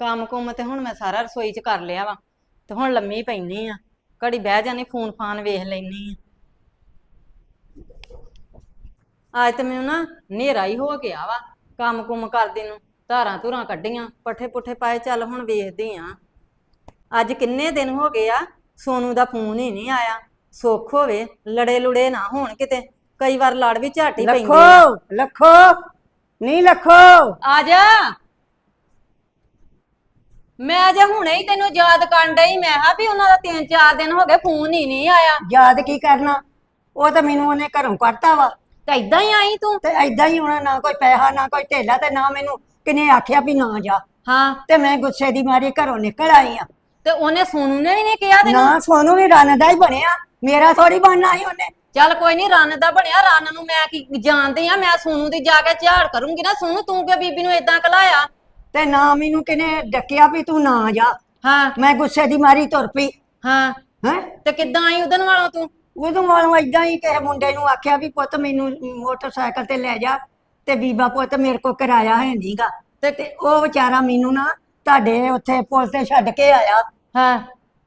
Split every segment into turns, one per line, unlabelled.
ਕੰਮ ਕੁੰਮ ਤੇ ਹੁਣ ਮੈਂ ਸਾਰਾ ਰਸੋਈ 'ਚ ਕਰ ਲਿਆ ਵਾ ਤੇ ਹੁਣ ਲੰਮੀ ਪੈਣੀ ਆ। ਘੜੀ ਬਹਿ ਜਾਣੀ ਫੋਨ ਫਾਨ ਵੇਖ ਲੈਣੀ ਆ। ਅੱਜ ਤੇ ਮੈਨੂੰ ਨਾ ਹਨੇਰਾ ਹੀ ਹੋ ਗਿਆ ਵਾ ਕੰਮ ਕੁੰਮ ਕਰਦੀ ਨੂੰ ਧਾਰਾਂ ਧੁਰਾਂ ਕੱਢੀਆਂ ਪੱਠੇ ਪੁੱਠੇ ਪਾਏ ਚੱਲ ਹੁਣ ਵੇਖਦੀ ਆ। ਅੱਜ ਕਿੰਨੇ ਦਿਨ ਹੋ ਗਏ ਆ ਸੋਨੂ ਦਾ ਫੋਨ ਹੀ ਨਹੀਂ ਆਇਆ। ਸੁੱਖ ਹੋਵੇ ਲੜੇ ਲੁੜੇ ਨਾ ਹੋਣ ਕਿਤੇ ਕਈ ਵਾਰ ਲੜ ਵੀ ਝਾਟੀ ਪੈਂਦੀ
ਲੱਖੋ ਲੱਖੋ ਨਹੀਂ ਲੱਖੋ।
ਆ ਜਾ। ਮੈਂ ਜੇ ਹੁਣੇ ਹੀ ਤੈਨੂੰ ਯਾਦ ਕਰਨ ਡਈ ਮੈਂ ਹਾਂ ਵੀ ਉਹਨਾਂ ਦਾ ਤਿੰਨ ਚਾਰ ਦਿਨ ਹੋ ਗਏ ਫੋਨ ਹੀ ਨਹੀਂ ਆਇਆ।
ਯਾਦ ਕੀ ਕਰਨਾ? ਉਹ ਤਾਂ ਮੈਨੂੰ ਉਹਨੇ ਘਰੋਂ ਕੱਢਤਾ ਵਾ।
ਤੇ ਇਦਾਂ ਹੀ ਆਈ ਤੂੰ?
ਤੇ ਐਦਾਂ ਹੀ ਹੋਣਾ ਨਾ ਕੋਈ ਪੈਸਾ ਨਾ ਕੋਈ ਢੇਲਾ ਤੇ ਨਾ ਮੈਨੂੰ ਕਿਨੇ ਆਖਿਆ ਵੀ ਨਾ ਜਾ।
ਹਾਂ।
ਤੇ ਮੈਂ ਗੁੱਸੇ ਦੀ ਮਾਰੀ ਘਰੋਂ ਨਿਕਲ ਆਈ ਆ।
ਤੇ ਉਹਨੇ ਸੋਨੂ ਨੇ ਵੀ ਨਹੀਂ ਕਿਹਾ ਤੈਨੂੰ?
ਨਾ ਸੋਨੂੰ ਵੀ ਰੰਨ ਦਾ ਹੀ ਬਣਿਆ। ਮੇਰਾ ਥੋੜੀ ਬਣਨਾ ਸੀ ਉਹਨੇ।
ਚੱਲ ਕੋਈ ਨਹੀਂ ਰੰਨ ਦਾ ਬਣਿਆ। ਰੰਨ ਨੂੰ ਮੈਂ ਕੀ ਜਾਣਦੀ ਆ ਮੈਂ ਸੋਨੂ ਦੀ ਜਾ ਕੇ ਝਾੜ ਕਰੂੰਗੀ ਨਾ। ਸੋਨੂ ਤੂੰ ਕਿ ਬੀਬੀ ਨੂੰ ਇਦਾਂ ਕਲਾਇਆ
ਤੇ ਨਾ ਮੈਨੂੰ ਕਿਨੇ ਡੱਕਿਆ ਵੀ ਤੂੰ ਨਾ ਜਾ।
ਹਾਂ।
ਮੈਂ ਗੁੱਸੇ ਦੀ ਮਾਰੀ ਤੁਰ ਪਈ।
ਹਾਂ।
ਹੈ?
ਤੇ ਕਿੱਦਾਂ ਆਈ ਉਦਨ ਵਾਲੋਂ ਤੂੰ?
ਉਦੋਂ ਵਾਲੋਂ ਏਦਾਂ ਹੀ ਕਿਸੇ ਮੁੰਡੇ ਨੂੰ ਆਖਿਆ ਵੀ ਪੁੱਤ ਮੈਨੂੰ ਮੋਟਰਸਾਈਕਲ ਤੇ ਲੈ ਜਾ ਤੇ ਬੀਬਾ ਪੁੱਤ ਮੇਰੇ ਕੋ ਕਿਰਾਇਆ ਹੈ ਨਹੀਂਗਾ। ਤੇ ਤੇ ਉਹ ਵਿਚਾਰਾ ਮੈਨੂੰ ਨਾ ਤੁਹਾਡੇ ਉੱਥੇ ਪੁਲ ਤੇ ਛੱਡ ਕੇ ਆਇਆ।
ਹਾਂ।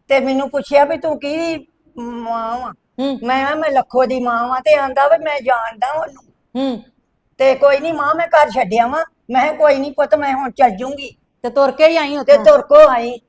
ਤੇ ਮੈਨੂੰ ਪੁੱਛਿਆ ਵੀ ਤੂੰ ਕੀ ਮਾਂ
ਹੂੰ।
ਮੈਂ ਕਿਹਾ ਮੈਂ ਲੱਖੋ ਦੀ ਮਾਂ ਵਾਂ ਤੇ ਆਂਦਾ ਵੀ ਮੈਂ ਜਾਣਦਾ ਉਹਨੂੰ।
ਹੂੰ।
ਤੇ ਕੋਈ ਨਹੀਂ ਮਾਂ ਮੈਂ ਘਰ ਛੱਡਿਆ ਵਾਂ ਮੈਂ ਕਿਹਾ ਕੋਈ ਨਹੀਂ ਪੁੱਤ ਮੈਂ ਹੁਣ ਚੱਲ ਜੂੰਗੀ।
ਤੇ ਤੁਰ ਕੇ ਹੀ ਆਈ
ਤੇ
ਉੱਥੋਂ?
ਤੁਰ ਕੋ ਆਈ।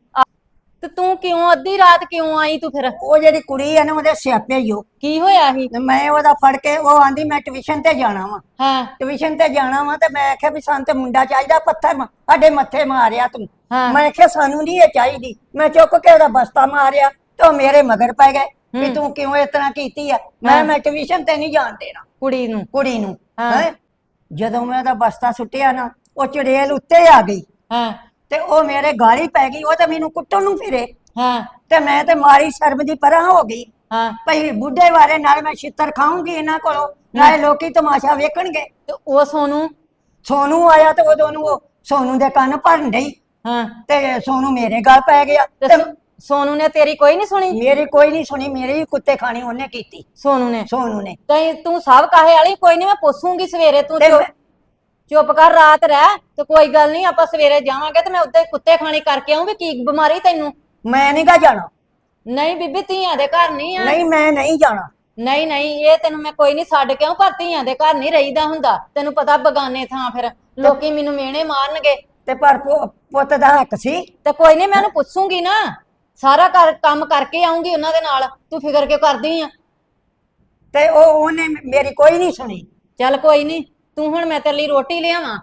ਤੇ ਤੂੰ ਕਿਉਂ ਅੱਧੀ ਰਾਤ ਕਿਉਂ ਆਈ ਤੂੰ ਫਿਰ?
ਉਹ ਜਿਹੜੀ ਕੁੜੀ ਆ ਨਾ ਉਹਦੇ ਸਿਆਪੇ ਹੀ ਉਹ।
ਕੀ ਹੋਇਆ ਸੀ?
ਤੇ ਮੈਂ ਉਹਦਾ ਫੜ ਕੇ ਉਹ ਆਂਦੀ ਮੈਂ ਟਿਊਸ਼ਨ ਤੇ ਜਾਣਾ ਵਾਂ।
ਹਾਂ।
ਟਿਊਸ਼ਨ ਤੇ ਜਾਣਾ ਵਾ ਤੇ ਮੈਂ ਆਖਿਆ ਵੀ ਸਾਨੂੰ ਤੇ ਮੁੰਡਾ ਚਾਹੀਦਾ ਪੱਥਰ ਮਾ- ਸਾਡੇ ਮੱਥੇ ਮਾਰਿਆ ਤੂੰ।
ਹਾਂ।
ਮੈਂ ਆਖਿਆ ਸਾਨੂੰ ਨਹੀਂ ਇਹ ਚਾਹੀਦੀ। ਮੈਂ ਚੁੱਕ ਕੇ ਉਹਦਾ ਬਸਤਾ ਮਾਰਿਆ ਤੇ ਉਹ ਮੇਰੇ ਮਗਰ ਪੈ ਗਏ ਵੀ ਤੂੰ ਕਿਉਂ ਇਸ ਤਰ੍ਹਾਂ ਕੀਤੀ ਆ? ਮੈਂ ਮੈਂ ਟਿਊਸ਼ਨ ਤੇ ਨਹੀਂ ਜਾਣ ਦੇਣਾ
ਕੁੜੀ ਨੂੰ।
ਕੁੜੀ ਨੂੰ
ਹਾਂ।
ਹੈਂ? ਜਦੋਂ ਮੈਂ ਉਹਦਾ ਬਸਤਾ ਸੁੱਟਿਆ ਨਾ ਉਹ ਚੜੇਲ ਉੱਤੇ ਆ ਗਈ।
ਹਾਂ।
ਤੇ ਉਹ ਮੇਰੇ ਗਾਲੀ ਪੈ ਗਈ ਉਹ ਤਾਂ ਮੈਨੂੰ ਕੁੱਟਣ ਨੂੰ ਫਿਰੇ।
ਹਾਂ।
ਤੇ ਮੈਂ ਤੇ ਮਾਰੀ ਸ਼ਰਮ ਦੀ ਪਰਾਂ ਹੋ ਗਈ।
ਹਾਂ।
ਭਈ ਬੁੱਢੇ ਵਾਰੇ ਨਾਲ ਮੈਂ ਛਿੱਤਰ ਖਾਉਂਗੀ ਇਹਨਾਂ ਕੋਲੋਂ ਨਾਲੇ ਲੋਕੀ ਤਮਾਸ਼ਾ ਵੇਖਣਗੇ।
ਤੇ ਉਹ ਸੋਨੂੰ?
ਸੋਨੂ ਆਇਆ ਤੇ ਉਦੋਂ ਨੂੰ ਉਹ ਸੋਨੂ ਦੇ ਕੰਨ ਭਰਨ ਡਈ।
ਹਾਂ।
ਤੇ ਸੋਨੂ ਮੇਰੇ ਗਲ ਪੈ ਗਿਆ।
ਤੇ ਸੋਨੂੰ ਨੇ ਤੇਰੀ ਕੋਈ ਨਹੀਂ ਸੁਣੀ?
ਮੇਰੀ ਕੋਈ ਨਹੀਂ ਸੁਣੀ ਮੇਰੀ ਵੀ ਕੁੱਤੇ ਖਾਣੀ ਉਹਨੇ ਕੀਤੀ।
ਸੋਨੂੰ ਨੇ?
ਸੋਨੂ ਨੇ।
ਤੈਂ ਤੂੰ ਸਭ ਕਾਹੇ ਵਾਲੀ? ਕੋਈ ਨਹੀਂ ਮੈਂ ਪੁੱਛੂੰਗੀ ਸਵੇਰੇ। ਤੂੰ
ਤੇ
ਚੁੱਪ-
ਮੈਂ-
ਚੁੱਪ ਕਰ ਰਾਤ ਰਹਿ। ਤੇ ਕੋਈ ਗੱਲ ਨਹੀਂ ਆਪਾਂ ਸਵੇਰੇ ਜਾਵਾਂਗੇ ਤੇ ਮੈਂ ਉੱਤੇ ਕੁੱਤੇ ਖਾਣੀ ਕਰਕੇ ਆਉਂ ਵੀ ਕੀ ਬਿਮਾਰੀ ਤੈਨੂੰ?
ਮੈਂ ਨਹੀਂ ਗਾ ਜਾਣਾ।
ਨਹੀਂ ਬੀਬੀ ਧੀਆਂ ਦੇ ਘਰ ਨਹੀਂ ਆ।
ਨਹੀਂ ਮੈਂ ਨਹੀਂ ਜਾਣਾ।
ਨਹੀਂ ਨਹੀਂ ਇਹ ਤੈਨੂੰ ਮੈਂ ਕੋਈ ਨਹੀਂ ਛੱਡ ਕੇ ਆਉਂ ਪਰ ਧੀਆਂ ਦੇ ਘਰ ਨਹੀਂ ਰਹੀਦਾ ਹੁੰਦਾ। ਤੈਨੂੰ ਪਤਾ ਬਗਾਨੇ ਥਾਂ ਫਿਰ ਲੋਕੀ ਮੈਨੂੰ ਮਿਹਣੇ ਮਾਰਨਗੇ।
ਤੇ ਪਰ ਪੁ- ਪੁੱਤ ਦਾ ਹੱਕ ਸੀ।
ਤੇ ਕੋਈ ਨਹੀਂ ਮੈਂ ਉਹਨੂੰ ਪੁੱਛੂੰਗੀ ਨਾ। ਸਾਰਾ ਕਰ ਕੰਮ ਕਰਕੇ ਆਉਂਗੀ ਉਹਨਾਂ ਦੇ ਨਾਲ ਤੂੰ ਫਿਕਰ ਕਿਉਂ ਕਰਦੀ ਆ?
ਤੇ ਉਹ ਉਹਨੇ ਮੇਰੀ ਕੋਈ ਨਹੀਂ ਸੁਣੀ।
ਚੱਲ ਕੋਈ ਨਹੀਂ ਤੂੰ ਹੁਣ ਮੈਂ ਤੇਰੇ ਲਈ ਰੋਟੀ ਲਿਆਵਾਂ।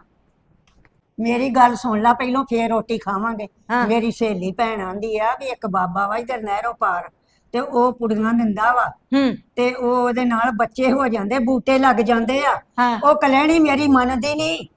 ਮੇਰੀ ਗੱਲ ਸੁਣ ਲੈ ਪਹਿਲੋਂ ਫੇਰ ਰੋਟੀ ਖਾਵਾਂਗੇ।
ਹਾਂ।
ਮੇਰੀ ਸਹੇਲੀ ਭੈਣ ਆਂਦੀ ਆ ਵੀ ਇੱਕ ਬਾਬਾ ਵਾ ਇਧਰ ਨਹਿਰੋਂ ਪਾਰ ਤੇ ਉਹ ਪੁੜੀਆਂ ਦਿੰਦਾ ਵਾ।
ਹੂੰ।
ਤੇ ਉਹ ਉਹਦੇ ਨਾਲ ਬੱਚੇ ਹੋ ਜਾਂਦੇ ਬੂਟੇ ਲੱਗ ਜਾਂਦੇ ਆ।
ਹਾਂ।
ਉਹ ਕਲੈਣੀ ਮੇਰੀ ਮੰਨਦੀ ਨਹੀਂ।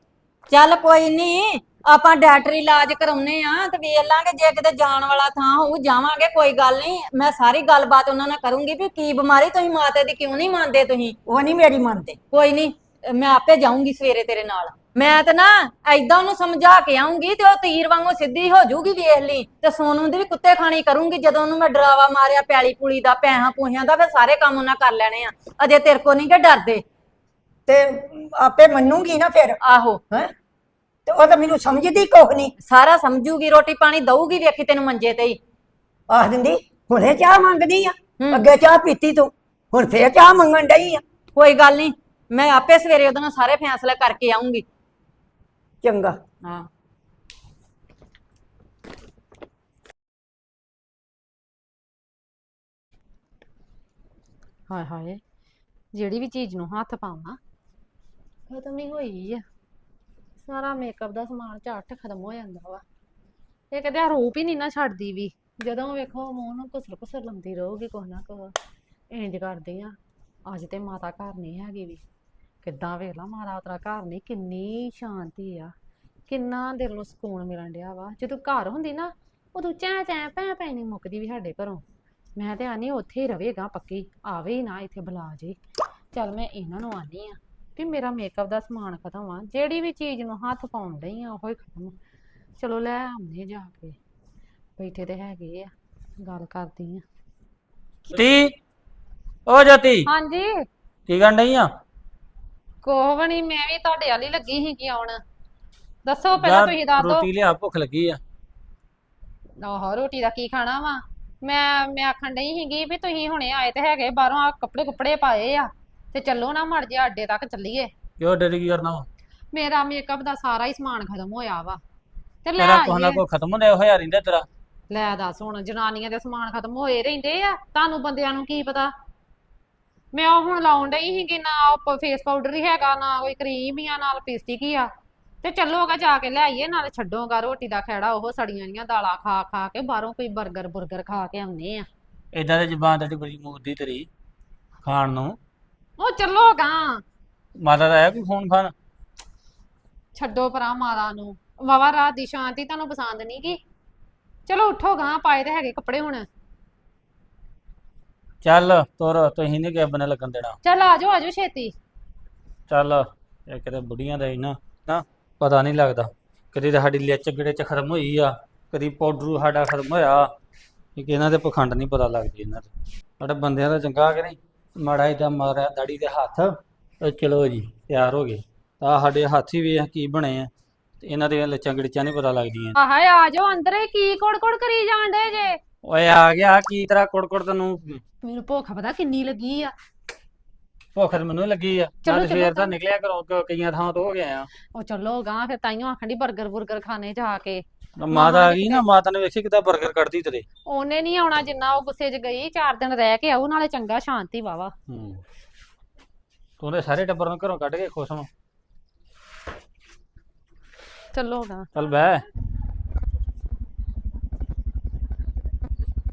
ਚੱਲ ਕੋਈ ਨਹੀਂ ਆਪਾਂ ਡਾਕਟਰੀ ਇਲਾਜ ਕਰਾਉਨੇ ਆ ਤੇ ਵੇਖ ਲਾਂਗੇ ਜੇ ਕਿਤੇ ਜਾਣ ਵਾਲਾ ਥਾਂ ਹੋਊ ਜਾਵਾਂਗੇ ਕੋਈ ਗੱਲ ਨਹੀਂ। ਮੈਂ ਸਾਰੀ ਗੱਲਬਾਤ ਉਹਨਾਂ ਨਾਲ ਕਰੂੰਗੀ ਵੀ ਕੀ ਬਿਮਾਰੀ ਤੁਸੀਂ ਮਾਤਾ ਦੀ ਕਿਉਂ ਨਹੀਂ ਮੰਨਦੇ ਤੁਸੀਂ?
ਉਹ ਨਹੀਂ ਮੇਰੀ ਮੰਨਦੇ।
ਕੋਈ ਨਹੀਂ ਮੈਂ ਆਪੇ ਜਾਊਂਗੀ ਸਵੇਰੇ ਤੇਰੇ ਨਾਲ। ਮੈਂ ਤੇ ਨਾ ਐਦਾਂ ਉਹਨੂੰ ਸਮਝਾ ਕੇ ਆਉਂਗੀ ਤੇ ਉਹ ਤੀਰ ਵਾਂਗੂ ਸਿੱਧੀ ਹੋ ਜਾਊਗੀ ਵੇਖ ਲਈ। ਤੇ ਸੋਨੂ ਦੀ ਵੀ ਕੁੱਤੇ ਖਾਣੀ ਕਰੂੰਗੀ ਜਦੋਂ ਉਹਨੂੰ ਮੈਂ ਡਰਾਵਾ ਮਾਰਿਆ ਪਿਆਲੀ ਪੁਲੀ ਦਾ ਪੈਸਾ ਪੂਹਿਆਂ ਦਾ ਫਿਰ ਸਾਰੇ ਕੰਮ ਉਹਨਾਂ ਕਰ ਲੈਣੇ ਆ। ਅਜੇ ਤੇਰੇ ਕੋ ਨਹੀਂ ਕਿ ਡਰਦੇ।
ਤੇ ਆਪੇ ਮੰਨੂਗੀ ਨਾ ਫਿਰ?
ਆਹੋ।
ਹੈ? ਤੇ ਉਹ ਤਾਂ ਮੈਨੂੰ ਸਮਝਦੀ ਕੁਛ ਨਹੀਂ।
ਸਾਰਾ ਸਮਝੂਗੀ ਰੋਟੀ ਪਾਣੀ ਦਊਗੀ ਵੇਖੀ ਤੈਨੂੰ ਮੰਜੇ ਤੇ ਹੀ।
ਆਖ ਦਿੰਦੀ ਹੁਣੇ ਚਾਹ ਮੰਗਦੀ ਆ
ਹੂੰ।
ਅੱਗੇ ਚਾਹ ਪੀਤੀ ਤੂੰ ਹੁਣ ਫੇਰ ਚਾਹ ਮੰਗਣ ਡਈ ਆ।
ਕੋਈ ਗੱਲ ਨਹੀਂ ਮੈਂ ਆਪੇ ਸਵੇਰੇ ਉਹਦੇ ਨਾਲ ਸਾਰੇ ਫੈਸਲੇ ਕਰਕੇ ਆਉਂਗੀ
ਚੰਗਾ।
ਹਾਂ। ਹਾਏ ਹਾਏ ਜਿਹੜੀ ਵੀ ਚੀਜ਼ ਨੂੰ ਹੱਥ ਪਾਵਾਂ ਖਤਮ ਹੀ ਹੋਈ ਆ। ਸਾਰਾ ਮੇਕਅਪ ਦਾ ਸਮਾਨ ਝੱਟ ਖਤਮ ਹੋ ਜਾਂਦਾ ਵਾ। ਇਹ ਕਹਿੰਦੇ ਰੂਪ ਹੀ ਨਹੀਂ ਨਾ ਛੱਡਦੀ ਵੀ। ਜਦੋਂ ਵੇਖੋ ਮੂੰਹ ਨੂੰ ਕੁਸਰ ਕੁਸਰ ਲੰਦੀ ਰਹੂਗੀ ਕੁਛ ਨਾ ਕੁਛ। ਇੰਜ ਕਰਦੀ ਆ। ਅੱਜ ਤੇ ਮਾਤਾ ਘਰ ਨਹੀਂ ਹੈਗੀ ਵੀ। ਕਿੱਦਾਂ ਵੇਖ ਲਾ ਮਾਰਾ ਉਤਰਾ ਘਰ ਨਹੀਂ, ਕਿੰਨੀ ਸ਼ਾਂਤੀ ਆ। ਕਿੰਨਾ ਦਿਲ ਨੂੰ ਸਕੂਨ ਮਿਲਣ ਡਿਆ ਵਾ। ਜਦੋਂ ਘਰ ਹੁੰਦੀ ਨਾ, ਉਦੋਂ ਚੈਂ ਚੈ ਭੈ ਪੈ ਨਹੀਂ ਮੁੱਕਦੀ ਵੀ ਸਾਡੇ ਘਰੋਂ। ਮੈਂ ਤੇ ਆਨੀ ਉੱਥੇ ਹੀ ਰਵੇਗਾ ਪੱਕੀ। ਆਵੇ ਹੀ ਨਾ ਇੱਥੇ ਬੁਲਾ ਜੇ। ਚੱਲ ਮੈਂ ਇਹਨਾਂ ਨੂੰ ਆਨੀ ਆ। ਕਿ ਮੇਰਾ ਮੇਕਅਪ ਦਾ ਸਮਾਨ ਖਤਮ ਆ। ਜਿਹੜੀ ਵੀ ਚੀਜ਼ ਨੂੰ ਹੱਥ ਪਾਉਣ ਡਈ ਆ ਉਹ ਹੀ ਖਤਮ ਚਲੋ ਲੈ ਆਉਂਦੇ ਜਾ ਕੇ। ਬੈਠੇ ਤੇ ਹੈਗੇ ਆ ਗੱਲ ਕਰਦੀ ਆ।
ਤੀ ਓ ਜਤੀ?
ਹਾਂਜੀ?
ਕੀ ਕਰਨ ਡਈ ਆ?
ਕੋਹ ਵੀ ਨੀ ਮੈਂ ਵੀ ਤੁਹਾਡੇ ਵਾਲੀ ਲੱਗੀ ਸੀ ਕਿ ਆਉਣ। ਦੱਸੋ ਪਹਿਲਾਂ ਤੁਸੀਂ ਦੱਸ ਦਿਓ।
ਰੋਟੀ ਲਿਆ ਭੁੱਖ ਲੱਗੀ ਆ।
ਆਹੋ ਰੋਟੀ ਦਾ ਕੀ ਖਾਣਾ ਵਾ? ਮੈਂ ਮੈਂ ਆਖਣ ਡਈ ਸੀਗੀ ਵੀ ਤੁਸੀਂ ਹੁਣੇ ਆਏ ਤੇ ਹੈਗੇ ਬਾਹਰੋਂ ਆ ਕੱਪੜੇ ਕੁੱਪੜੇ ਪਾਏ ਆ। ਤੇ ਚੱਲੋ ਨਾ ਮੜ ਜਿਹਾ ਅੱਡੇ ਤੱਕ ਚੱਲੀਏ।
ਕਿਉਂ ਡਰ ਕੀ ਕਰਨਾ ਵਾ?
ਮੇਰਾ ਮੇਕਅਪ ਦਾ ਸਾਰਾ ਹੀ ਸਮਾਨ ਖਤਮ ਹੋਇਆ ਵਾ। ਤੇ ਲੈ
ਤੇਰਾ ਕੋਹ ਨਾ
ਆਈਏ।
ਕੋ ਖਤਮ ਹੁੰਦਾ ਹੋਇਆ ਰਹਿੰਦਾ ਤੇਰਾ।
ਲੈ ਦੱਸ ਹੁਣ ਜਨਾਨੀਆਂ ਦੇ ਸਮਾਨ ਖਤਮ ਹੋਏ ਰਹਿੰਦੇ ਆ। ਤੁਹਾਨੂੰ ਬੰਦਿਆਂ ਨੂੰ ਕੀ ਪਤਾ? ਮੈਂ ਉਹ ਹੁਣ ਲਾਉਣ ਡਈ ਸੀਗੀ ਨਾ ਉਹ ਫੇਸ ਪਾਊਡਰ ਹੀ ਹੈਗਾ ਨਾ ਕੋਈ ਕਰੀਮ ਹੀ ਆ ਨਾਲ ਲਿਪਸਟਿਕ ਹੀ ਆ। ਤੇ ਚੱਲੋਗਾ ਜਾ ਕੇ ਲੈ ਆਈਏ ਨਾਲ ਛੱਡੋਗਾ ਰੋਟੀ ਦਾ ਖੈੜਾ ਉਹ ਸੜੀਆਂ ਜੀਆਂ ਦਾਲਾਂ ਖਾ ਖਾ ਕੇ ਬਾਹਰੋਂ ਕੋਈ 버ਗਰ ਬੁਰਗਰ ਖਾ ਕੇ ਆਉਂਦੇ ਆ।
ਇਦਾਂ ਦੀ ਜ਼ਬਾਨ ਤੇਰੀ ਬੜੀ ਮੂਰਦੀ ਤੇਰੀ ਖਾਣ ਨੂੰ।
ਉਹ ਚੱਲੋਗਾ
ਮਾਤਾ ਦਾ ਆਇਆ ਕੋਈ ਫੋਨ ਖਾਨ
ਛੱਡੋ ਪਰਾਂ ਮਾਤਾ ਨੂੰ। ਵਾਵਾ ਰਾਤ ਦੀ ਸ਼ਾਂਤੀ ਤੁਹਾਨੂੰ ਪਸੰਦ ਨਹੀਂ ਗੀ? ਚਲੋ ਉੱਠੋ ਗਾਂ ਪਾਏ ਤੇ ਹੈਗੇ ਕੱਪੜੇ ਹੁਣ।
ਚੱਲ ਤੁਰ ਤੁਸੀਂ ਨਹੀਂ ਕਿਸ ਬਨੇ ਲੱਗਣ ਦੇਣਾ।
ਚੱਲ ਆ ਜਾਓ ਆ ਜਾਓ ਛੇਤੀ।
ਚੱਲ ਇਹ ਕਿਤੇ ਬੁੱਢੀਆਂ ਦਾ ਹੀ ਨਾ ਨਾ ਪਤਾ ਨਹੀਂ ਲੱਗਦਾ। ਕਦੀ ਤਾਂ ਸਾਡੀ ਲਿੱਚ ਗਿੜੇ ਚ ਖਤਮ ਹੋਈ ਆ ਕਦੀ ਪਾਊਡਰ ਸਾਡਾ ਖਤਮ ਹੋਇਆ। ਕਿ ਇਹਨਾਂ ਦੇ ਪਖੰਡ ਨਹੀਂ ਪਤਾ ਲੱਗਦੀ ਇਹਨਾਂ ਦੇ। ਸਾਡੇ ਬੰਦਿਆਂ ਦਾ ਚੰਗਾ ਕਿ ਨਹੀਂ? ਮਾੜਾ ਇਦਾਂ ਮਾਰਿਆ ਦਾੜੀ ਦੇ ਹੱਥ। ਤੇ ਚਲੋ ਜੀ ਤਿਆਰ ਹੋ ਗਏ। ਆ ਸਾਡੇ ਹੱਥ ਹੀ ਵੇਖ ਕੀ ਬਣੇ ਆ। ਤੇ ਇਹਨਾਂ ਦੀਆਂ ਲੱਚਾਂ ਗਿੜਚਾਂ ਨਹੀਂ ਪਤਾ ਲੱਗਦੀਆਂ।
ਆਹਾਏ ਆ ਜਾਓ ਅੰਦਰ ਇਹ ਕੀ ਕੋੜ ਕੋੜ ਕਰੀ ਡੇ ਜੇ?
ਓਏ ਆ ਗਿਆ ਕੀ ਤਰ੍ਹਾਂ ਕੁੜ-ਕੁੜ ਤੈਨੂੰ?
ਮੈਨੂੰ ਭੁੱਖ ਪਤਾ ਕਿੰਨੀ ਲੱਗੀ ਆ।
ਭੁੱਖ ਤਾਂ ਮੈਨੂੰ ਲੱਗੀ ਆ।
ਚਲੋ, ਚਲੋ
ਸਵੇਰ ਦਾ
ਤਾਂ।
ਨਿਕਲਿਆ ਘਰੋਂ ਕ- ਕਈਆਂ ਥਾਂ ਤੋਂ ਹੋ ਗਿਆ। ਆ
ਉਹ ਚੱਲੋ ਗਾਂ ਫਿਰ ਤਾਈਓ ਆਖਣ ਦੀ 버ਗਰ ਬੁਰਗਰ ਖਾਣੇ ਜਾ ਕੇ।
ਮਾਤਾ ਆ ਗਈ ਨਾ ਮਾਤਾ ਨੇ ਵੇਖੀ ਕਿਦਾਂ 버ਗਰ ਕੱਢਦੀ ਤੇਰੇ।
ਉਹਨੇ ਨਹੀਂ ਆਉਣਾ ਜਿੰਨਾ ਉਹ ਗੁੱਸੇ 'ਚ ਗਈ ਚਾਰ ਦਿਨ ਰਹਿ ਕੇ ਆਊ ਨਾਲੇ ਚੰਗਾ ਸ਼ਾਂਤੀ ਵਾਵਾ
ਹੂੰ। ਤੂੰ ਸਾਰੇ ਟੱਬਰ ਨੂੰ ਘਰੋਂ ਕੱਢ ਕੇ ਖੁਸ਼ ਹਾਂ
ਚੱਲੋ ਗਾਂ
ਚੱਲ ਬਹਿ।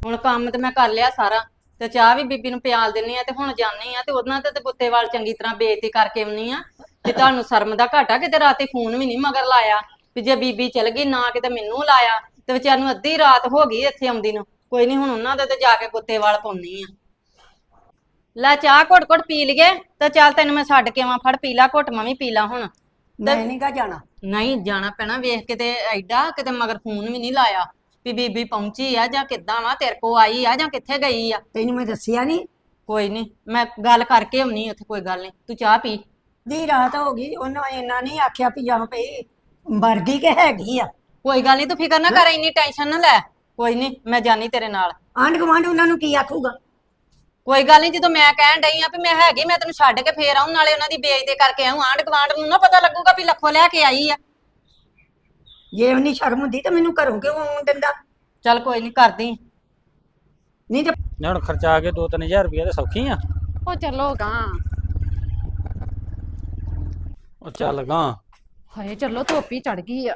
ਹੁਣ ਕੰਮ ਤੇ ਮੈਂ ਕਰ ਲਿਆ ਸਾਰਾ ਤੇ ਚਾਹ ਵੀ ਬੀਬੀ ਨੂੰ ਪਿਆਲ ਦਿੰਨੀ ਆ ਤੇ ਹੁਣ ਜਾਨੀ ਆ ਤੇ ਉਹਨਾਂ ਤੇ ਤੇ ਬੁੱਤੇ ਵਾਲ ਚੰਗੀ ਤਰ੍ਹਾਂ ਬੇਇੱਜ਼ਤੀ ਕਰਕੇ ਆਉਣੀ ਆ। ਤੇ ਤੁਹਾਨੂੰ ਸ਼ਰਮ ਦਾ ਘਾਟਾ ਕਿਤੇ ਰਾਤੇ ਫੋਨ ਵੀ ਨਹੀਂ ਮਗਰ ਲਾਇਆ। ਵੀ ਜੇ ਬੀਬੀ ਚਲ ਗਈ ਨਾ ਕਿਤੇ ਮੈਨੂੰ ਲਾਇਆ ਤੇ ਵਿਚਾਰ ਨੂੰ ਅੱਧੀ ਰਾਤ ਹੋ ਗਈ ਇੱਥੇ ਆਉਂਦੀ ਨੂੰ। ਕੋਈ ਨਹੀਂ ਹੁਣ ਉਹਨਾਂ ਦੇ ਤੇ ਜਾ ਕੇ ਬੁੱਤੇ ਵਾਲ ਪਾਉਣੀ ਆ। ਲੈ ਚਾਹ ਘੁੱਟ ਘੁੱਟ ਪੀ ਲਈਏ ਤੇ ਚੱਲ ਤੈਨੂੰ ਮੈਂ ਛੱਡ ਕੇ ਆਵਾਂ ਫੜ ਪੀ ਲਾ ਘੁੱਟ ਮੈਂ ਵੀ ਪੀ ਲਾ ਹੁਣ।
ਮੈਂ ਨਹੀਂ ਗਾ ਜਾਣਾ।
ਨਹੀਂ ਜਾਣਾ ਪੈਣਾ ਵੇਖ ਕਿਤੇ ਐਡਾ ਕਿਤੇ ਮਗਰ ਫੋਨ ਵੀ ਨਹੀਂ ਲਾਇਆ ਵੀ ਬੀਬੀ ਪਹੁੰਚੀ ਆ ਜਾਂ ਕਿੱਦਾਂ ਵਾ ਤੇਰੇ ਕੋ ਆਈ ਆ ਜਾਂ ਕਿੱਥੇ ਗਈ ਆ?
ਤੈਨੂੰ ਮੈਂ ਦੱਸਿਆ ਨਹੀਂ
ਕੋਈ ਨਹੀਂ ਮੈਂ ਗੱਲ ਕਰਕੇ ਆਉਣੀ ਉੱਥੇ ਕੋਈ ਗੱਲ ਨਹੀਂ ਤੂੰ ਚਾਹ ਪੀ।
ਦੀ ਰਾਤ ਹੋ ਗਈ ਉਹਨਾਂ ਇੰਨਾ ਨਹੀਂ ਆਖਿਆ ਵੀ ਜਾਂ ਪਈ। ਵਰਗੀ ਕਿ ਹੈਗੀ ਆ?
ਕੋਈ ਗੱਲ ਨਹੀਂ ਤੂੰ ਫਿਕਰ ਨਾ ਕਰ ਇੰਨੀ ਟੈਨਸ਼ਨ ਨਾ ਲੈ। ਕੋਈ ਨਹੀਂ ਮੈਂ ਜਾਨੀ ਤੇਰੇ ਨਾਲ।
ਆਂਢ ਗੁਆਂਢ ਉਹਨਾਂ ਨੂੰ ਕੀ ਆਖੂਗਾ?
ਕੋਈ ਗੱਲ ਨਹੀਂ ਜਦੋਂ ਮੈਂ ਕਹਿਣ ਡਈ ਆ ਵੀ ਮੈਂ ਹੈਗੀ ਮੈਂ ਤੈਨੂੰ ਛੱਡ ਕੇ ਫੇਰ ਆਉਂ ਨਾਲੇ ਉਹਨਾਂ ਦੀ ਬੇਇੱਜ਼ਤੀ ਕਰਕੇ ਆਉਂ ਆਂਢ ਗੁਆਂਢ ਨੂੰ ਨਾ ਪਤਾ ਲੱਗੂਗਾ ਵੀ ਲੱਖੋ ਲੈ ਕੇ ਆਈ ਆ।
ਜੇ ਉਹਨੀ ਸ਼ਰਮ ਹੁੰਦੀ ਤਾਂ ਮੈਨੂੰ ਘਰੋਂ ਕਿਉਂ ਆਉਣ ਦਿੰਦਾ?
ਚੱਲ ਕੋਈ ਨਹੀਂ ਕਰਦੀ।
ਨਹੀਂ ਤੇ
ਨੇ ਹੁਣ ਖਰਚਾ ਕੇ 2-3000 ਰੁਪਏ ਤੇ ਸੌਖੀ ਆ।
ਉਹ ਚੱਲੋ ਗਾਂ।
ਉਹ ਚੱਲ ਗਾ।
ਹਾਏ ਚੱਲੋ ਧੋਪੀ ਚੜ ਗਈ ਆ।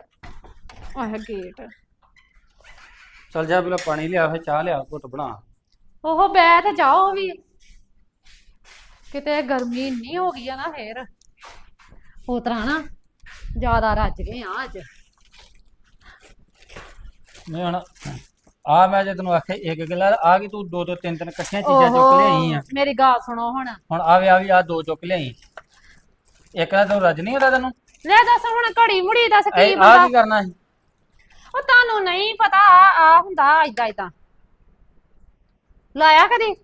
ਆਹ ਗੇਟ।
ਚੱਲ ਜਾ ਪਹਿਲਾਂ ਪਾਣੀ ਲਿਆ ਫਿਰ ਚਾਹ ਲਿਆ ਘੁੱਟ ਬਣਾ।
ਉਹ ਬੈ ਤੇ ਜਾਓ ਵੀ। ਕਿਤੇ ਗਰਮੀ ਇੰਨੀ ਹੋ ਗਈ ਆ ਨਾ ਫੇਰ। ਉਹ ਤਰ੍ਹਾਂ ਨਾ ਜ਼ਿਆਦਾ ਰੱਜ ਗਏ ਆ ਅੱਜ।
ਨਹੀਂ ਹੁਣ ਆ ਮੈਂ ਜੇ ਤੈਨੂੰ ਆਖਿਆ ਇੱਕ ਗਿਲਾ ਆ ਗਈ ਤੂੰ ਦੋ ਦੋ ਤਿੰਨ ਤਿੰਨ ਇਕੱਠੀਆਂ ਚੀਜ਼ਾਂ ਚੁੱਕ ਲਿਆਈ ਆ।
ਮੇਰੀ ਗੱਲ ਸੁਣੋ ਹੁਣ।
ਹੁਣ ਆਵੇ ਆ ਵੀ ਆ ਦੋ ਚੁੱਕ ਲਿਆਈ। ਇੱਕ ਨਾ ਤੂੰ ਰੱਜ ਨਹੀਂ ਹੁੰਦਾ ਤੈਨੂੰ?
ਲੈ ਦੱਸ ਹੁਣ ਘੜੀ ਮੁੜੀ ਦੱਸ ਕੀ
ਆ
ਬੰਦਾ?
ਕੀ ਕਰਨਾ ਸੀ?
ਉਹ ਤੁਹਾਨੂੰ ਨਹੀਂ ਪਤਾ ਆ ਆ ਹੁੰਦਾ ਏਦਾਂ ਏਦਾਂ। ਲਾਇਆ ਕਦੀ?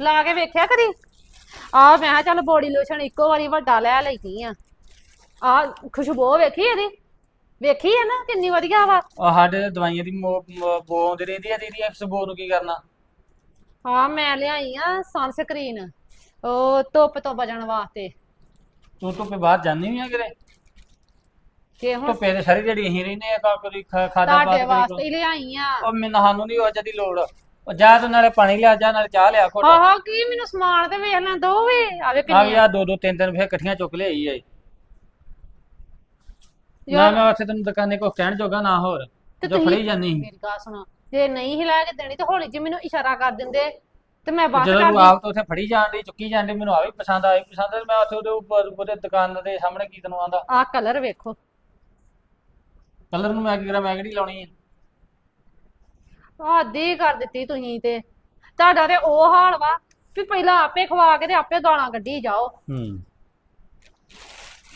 ਲਾ ਕੇ ਵੇਖਿਆ ਕਦੀ? ਆ ਮੈਂ ਕਿਹਾ ਚੱਲ ਬੋਡੀ ਲੋਸ਼ਨ ਇੱਕੋ ਵਾਰੀ ਵੱਡਾ ਲੈ ਲਈਦੀ ਆ। ਆ ਖੁਸ਼ਬੂ ਵੇਖੀ ਇਹਦੀ? ਵੇਖੀ ਹੈ ਨਾ ਕਿੰਨੀ ਵਧੀਆ ਵਾ।
ਉਹ ਸਾਡੇ ਤੇ ਦਵਾਈਆਂ ਦੀ ਮੋ- ਮੋ- ਬੋ ਆਉਂਦੀ ਰਹਿੰਦੀ ਆ ਦੀਦੀ ਐਕਸ ਬੋ ਨੂੰ ਕੀ ਕਰਨਾ?
ਹਾਂ ਮੈਂ ਲਿਆਈ ਆ ਸਨਸਕ੍ਰੀਨ ਉਹ ਧੁੱਪ ਤੋਂ ਬਚਣ ਵਾਸਤੇ।
ਤੂੰ ਧੁੱਪੇ ਬਾਹਰ ਜਾਂਦੀ ਵੀ ਆ ਕਿਤੇ?
ਕਿ ਹੁਣ
ਧੁੱਪੇ ਤੇ ਸਾਰੀ ਜਿਹੜੀ ਅਸੀਂ ਰਹਿੰਦੇ ਆ ਕਾ ਕਦੀ ਖਾ- ਖਾਦਾ
ਤੁਹਾਡੇ
ਬਾਤ
ਵਾਸਤੇ ਹੀ ਲਿਆਈ ਆ।
ਉਹ ਮੈਨੂੰ ਸਾਨੂੰ ਨਹੀਂ ਉਹ ਦੀ ਲੋੜ। ਉਹ ਜਾ ਤੂੰ ਨਾਲੇ ਪਾਣੀ ਲਿਆ ਜਾ ਨਾਲੇ ਚਾਹ ਲਿਆ ਘੁੱਟ।
ਆਹ ਕੀ ਮੈਨੂੰ ਸਮਾਨ ਤੇ ਵੇਖ ਲੈ ਦੋ ਵੇ? ਆਵੇ
ਆ
ਕਿੰਨੀ
ਆ? ਦੋ ਦੋ ਤਿੰਨ ਤਿੰਨ ਫੇਰ ਇਕੱਠੀਆਂ ਚੁੱਕ ਲਿਆਈ ਏ ਨਾ
ਯਾਰ
ਮੈਂ ਉੱਥੇ ਤੈਨੂੰ ਦੁਕਾਨੇ ਕੋ ਕਹਿਣ ਜੋਗਾ ਨਾ ਹੋਰ।
ਤੇ
ਜੋ
ਤੁਸੀਂ-
ਫੜੀ ਜਾਨੀ।
ਮੇਰੀ ਗੱਲ ਸੁਣੋ। ਜੇ ਨਹੀਂ ਹਿਲਾ ਕੇ ਦੇਣੀ ਤੇ ਹੌਲੀ ਜਿਹੀ ਮੈਨੂੰ ਇਸ਼ਾਰਾ ਕਰ ਦਿੰਦੇ। ਤੇ ਮੈਂ ਬਸ
ਜਦੋਂ ਤੂੰ
ਕਰਦੀ।
ਆਪ ਤੋਂ ਉੱਥੇ ਫੜੀ ਜਾਣ ਦੀ ਚੁੱਕੀ ਜਾਂਦੀ ਮੈਨੂੰ ਆ ਵੀ ਪਸੰਦ ਆਈ ਪਸੰਦ ਤੇ ਮੈਂ ਉੱਥੇ ਉਹਦੇ ਉੱਪਰ ਉਹਦੇ ਦੁਕਾਨ ਦੇ ਸਾਹਮਣੇ ਕੀ ਤੈਨੂੰ ਆਂਦਾ?
ਆ ਕਲਰ ਵੇਖੋ।
ਕਲਰ ਨੂੰ ਮੈਂ ਕੀ ਕਰਾਂ ਮੈਂ ਕਿਹੜੀ ਲਾਉਣੀ ਹੈ
ਆਦੀ ਕਰ ਦਿੱਤੀ ਤੁਸੀਂ ਤੇ। ਤੁਹਾਡਾ ਤੇ ਉਹ ਹਾਲ ਵਾ ਵੀ ਪਹਿਲਾਂ ਆਪੇ ਖਵਾ ਕੇ ਤੇ ਆਪੇ ਗਾਲਾਂ ਕੱਢੀ ਜਾਓ।
ਹੂੰ।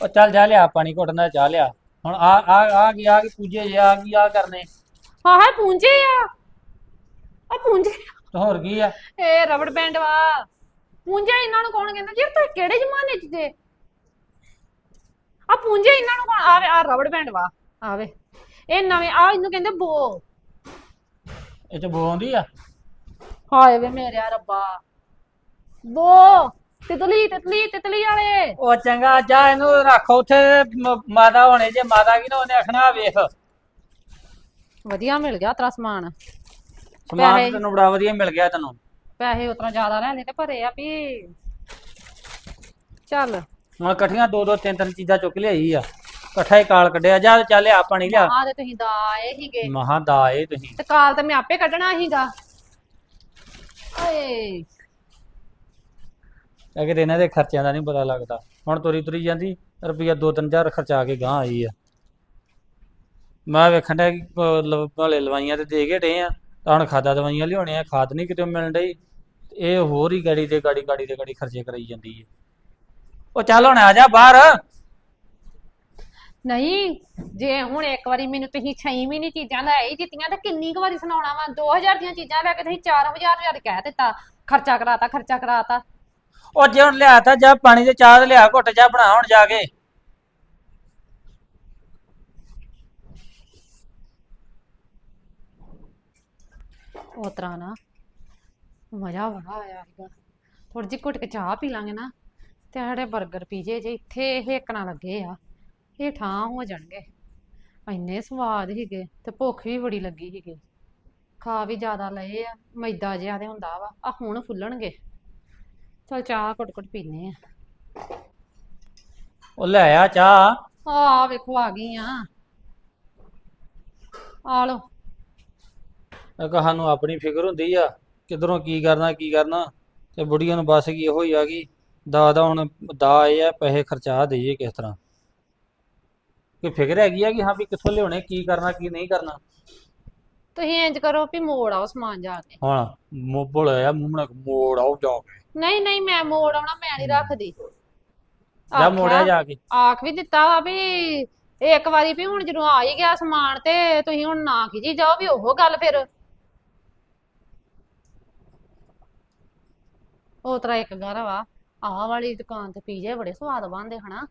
ਉਹ ਚੱਲ ਜਾ ਲਿਆ ਪਾਣੀ ਘੁੱਟਣਾ ਚਾਹ ਲਿਆ। ਹੁਣ ਆ ਆ ਆ ਕੀ ਆ ਕੀ ਪੂਜੇ ਜੇ ਆ ਕੀ ਆ ਕਰਨੇ?
ਹਾਂ ਹਾਂ ਪੂੰਝੇ ਆ। ਆ ਪੂੰਝੇ
ਤੇ ਹੋਰ ਕੀ ਆ?
ਇਹ ਰਬੜ ਬੈਂਡ ਵਾ। ਪੂੰਝੇ ਇਹਨਾਂ ਨੂੰ ਕੌਣ ਕਹਿੰਦਾ? ਯਾਰ ਤੁਸੀਂ ਕਿਹੜੇ ਜ਼ਮਾਨੇ 'ਚ ਜੇ? ਆ ਪੂੰਝੇ ਇਹਨਾਂ ਨੂੰ ਕੌਣ ਆਵੇ ਆ ਰਬੜ ਬੈਂਡ ਵਾ। ਆਵੇ। ਇਹ ਨਵੇਂ ਆ ਇਹਨੂੰ ਕਹਿੰਦੇ ਬੋ।
ਇਹ ਚ ਬੋਉਂਦੀ ਆ?
ਹਾਏ ਵੇ ਮੇਰਿਆ ਰੱਬਾ। ਬੋ। ਤਿਤਲੀ ਤਿਤਲੀ ਤਿਤਲੀ ਵਾਲੇ।
ਉਹ ਚੰਗਾ ਜਾ ਇਹਨੂੰ ਰੱਖ ਉੱਥੇ ਮ- ਮਾਤਾ ਹੋਣੇ ਜੇ ਮਾਤਾ ਕੀ ਨਾ ਉਹਨੇ ਆਖਣਾ ਵੇਖ।
ਵਧੀਆ ਮਿਲ ਗਿਆ ਤੇਰਾ ਸਮਾਨ।
ਸਮਾਨ
ਪੈਸੇ?
ਤੈਨੂੰ ਬੜਾ ਵਧੀਆ ਮਿਲ ਗਿਆ ਤੈਨੂੰ।
ਪੈਸੇ ਉਤਰਾ ਜ਼ਿਆਦਾ ਲੈਣੇ ਤੇ ਭਰੇ ਆ ਵੀ। ਚੱਲ।
ਹੁਣ ਇਕੱਠੀਆਂ ਦੋ ਦੋ ਤਿੰਨ ਤਿੰਨ ਚੀਜ਼ਾਂ ਚੁੱਕ ਲਿਆਈ ਆ। ਇਕੱਠਾ ਹੀ ਕਾਲ ਕੱਢਿਆ। ਜਾ ਚੱਲ ਆ ਪਾਣੀ ਲਿਆ।
ਆਹ ਤੇ ਤੁਸੀਂ ਦਾ ਆਏ ਹੀਗੇ
ਮਹਾਂ ਦਾ ਇਹ ਤੁਸੀਂ।
ਤੇ ਕਾਲ ਤੇ ਮੈਂ ਆਪੇ ਕੱਢਣਾ ਸੀਗਾ। ਓਏ
ਇਹ ਕਿਤੇ ਇਹਨਾਂ ਦੇ ਖਰਚਿਆਂ ਦਾ ਨਹੀਂ ਪਤਾ ਲੱਗਦਾ। ਹੁਣ ਤੁਰੀ ਤੁਰੀ ਜਾਂਦੀ ਰੁਪਈਆ 2-3000 ਖਰਚਾ ਕੇ ਗਾਂ ਆਈ ਆ। ਮੈਂ ਵੇਖਣ ਡਿਆ ਕਿ ਅਹ, ਲ- ਭਾਲੇ ਲਵਾਈਆਂ ਤੇ ਦੇ ਕੇ ਡੇ ਆ। ਤਾਂ ਹੁਣ ਖਾਦਾ ਦਵਾਈਆਂ ਲਿਆਉਣੇ ਆ ਖਾਦ ਨਹੀਂ ਕਿਤੇ ਮਿਲਣ ਡਈ। ਇਹ ਹੋਰ ਹੀ ਗਾੜੀ ਤੇ ਗਾੜੀ ਗਾੜੀ ਤੇ ਗਾੜੀ ਖਰਚੇ ਕਰਾਈ ਜਾਂਦੀ ਹੈ ਉਹ ਚੱਲ ਹੁਣ ਆ ਜਾ ਬਾਹਰ।
ਨਹੀਂ ਜੇ ਹੁਣ ਇੱਕ ਵਾਰੀ ਮੈਨੂੰ ਤੁਸੀਂ ਛਈ ਵੀ ਨਹੀਂ ਚੀਜ਼ਾਂ ਲੈ ਆਈ ਦਿੱਤੀਆਂ ਤਾਂ ਕਿੰਨੀ ਕੁ ਵਾਰੀ ਸੁਣਾਉਣਾ ਵਾ? 2000 ਦੀਆਂ ਚੀਜ਼ਾਂ ਲੈ ਕੇ ਤੁਸੀਂ 4000 ਹਜ਼ਾਰ ਕਹਿ ਦਿੱਤਾ। ਖਰਚਾ ਕਰਾਤਾ ਖਰਚਾ ਕਰਾਤਾ।
ਉਹ ਜੇ ਹੁਣ ਲਿਆ ਤਾ ਜਾ ਪਾਣੀ ਦੇ ਚਾਹ ਲਿਆ ਘੁੱਟ ਜਾ ਬਣਾ ਹੁਣ ਜਾ ਕੇ।
ਉਹ ਤਰ੍ਹਾਂ ਨਾ। ਮਜ਼ਾ ਬੜਾ ਆਇਆ ਸੀਗਾ। ਥੋੜੀ ਜਿਹੀ ਘੁੱਟ ਕੇ ਚਾਹ ਪੀ ਲਾਂਗੇ ਨਾ ਤੇ ਸਾਡੇ 버ਗਰ ਪੀਜੇ ਜੇ ਇੱਥੇ ਹੇਕਣਾ ਲੱਗੇ ਆ। ਇਹ ਠਾਂ ਹੋ ਜਾਣਗੇ। ਇੰਨੇ ਸਵਾਦ ਸੀਗੇ ਤੇ ਭੁੱਖ ਵੀ ਬੜੀ ਲੱਗੀ ਸੀਗੀ। ਖਾ ਵੀ ਜ਼ਿਆਦਾ ਲਏ ਆ ਮੈਦਾ ਜਿਹਾ ਤੇ ਹੁੰਦਾ ਵਾ। ਆ ਹੁਣ ਫੁੱਲਣਗੇ। ਚਲ ਚਾਹ ਘੁੱਟ ਘੁੱਟ ਪੀਨੇ ਆ।
ਉਹ ਲੈ ਆ ਚਾਹ।
ਆ ਵੇਖੋ ਆ ਗਈ ਆ। ਆ ਲੋ
ਮੈਂ ਕਿਹਾ ਸਾਨੂੰ ਆਪਣੀ ਫਿਕਰ ਹੁੰਦੀ ਆ ਕਿਧਰੋਂ ਕੀ ਕਰਨਾ ਕੀ ਕਰਨਾ? ਤੇ ਬੁੜੀਆਂ ਨੂੰ ਬਸ ਕੀ ਇਹੋ ਹੀ ਆ ਗਈ ਦਾ ਦਾ ਹੁਣ ਦਾ ਇਹ ਆ ਪੈਸੇ ਖਰਚਾ ਦੇਈਏ ਕਿਸ ਤਰ੍ਹਾਂ। ਕੋਈ ਫਿਕਰ ਹੈਗੀ ਆ ਕਿ ਹਾਂ ਵੀ ਕਿੱਥੋਂ ਲਿਆਉਣੇ ਕੀ ਕਰਨਾ ਕੀ ਨਹੀਂ ਕਰਨਾ?
ਤੁਸੀਂ ਇੰਜ ਕਰੋ ਵੀ ਮੋੜ ਆਓ ਸਮਾਨ ਜਾ ਕੇ।
ਹੁਣ ਮੋਬਲ ਆ ਮੂੰਹ ਨਾਲ ਮੋੜ ਆਉ ਜਾ ਕੇ।
ਨਹੀਂ ਨਹੀਂ ਮੈਂ ਮੋੜ ਆਉਣਾ ਮੈਂ ਨਹੀਂ ਰੱਖਦੀ।
ਜਾ
ਆਖਿਆ-
ਮੋੜਿਆ ਜਾ ਕੇ।
ਆਖ ਵੀ ਦਿੱਤਾ ਵਾ ਵੀ ਇੱਕ ਵਾਰੀ ਵੀ ਹੁਣ ਜਦੋਂ ਆ ਹੀ ਗਿਆ ਸਮਾਨ ਤੇ ਤੁਸੀਂ ਹੁਣ ਨਾ ਖਿਜੀ ਜਾਓ ਵੀ ਉਹ ਗੱਲ ਫਿਰ। ਉਹ ਤਰ੍ਹਾਂ ਇੱਕ ਘਰ ਵਾ ਆਹ ਵਾਲੀ ਦੁਕਾਨ ਤੇ ਪੀਜੇ ਬੜੇ ਸਵਾਦ ਬਣਦੇ ਹਨਾ।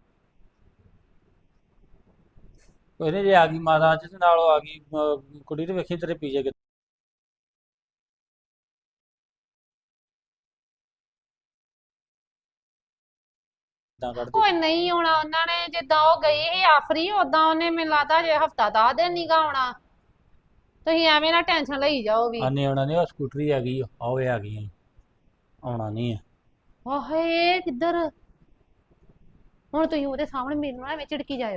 ਕੋਈ ਨਹੀਂ ਜੇ ਆ ਗਈ ਮਾਤਾ ਤੇ ਨਾਲ ਉਹ ਆ ਗਈ ਅਹ ਕੁੜੀ ਤੇ ਵੇਖੀ ਤੇਰੇ ਪੀਜੇ ਕੱਢਦੇ
ਓਏ ਨਹੀਂ ਆਉਣਾ ਉਹਨਾਂ ਨੇ ਜਿੱਦਾਂ ਉਹ ਗਈ ਸੀ ਆਫਰੀ ਉਦਾਂ ਉਹਨੇ ਮੈਨੂੰ ਲੱਗਦਾ ਜੇ ਹਫਤਾ ਦਸ ਦਿਨ ਨੀਗਾ ਆਉਣਾ। ਤੁਸੀਂ ਐਵੇਂ ਨਾ ਟੈਨਸ਼ਨ ਲਈ ਜਾਓ ਵੀ।
ਆਨੇ ਆਉਣਾ ਨਹੀਂ ਉਹ ਸਕੂਟਰੀ ਆ ਗਈ ਆਵੇ ਆ ਗਈ ਆਉਣਾ ਨਹੀਂ ਆ।
ਓਹੇ ਕਿੱਧਰ? ਹੁਣ ਤੁਸੀਂ ਉਹਦੇ ਸਾਹਮਣੇ ਮੈਨੂੰ ਐਵੇਂ ਝਿੜਕੀ ਜਾਇਓ।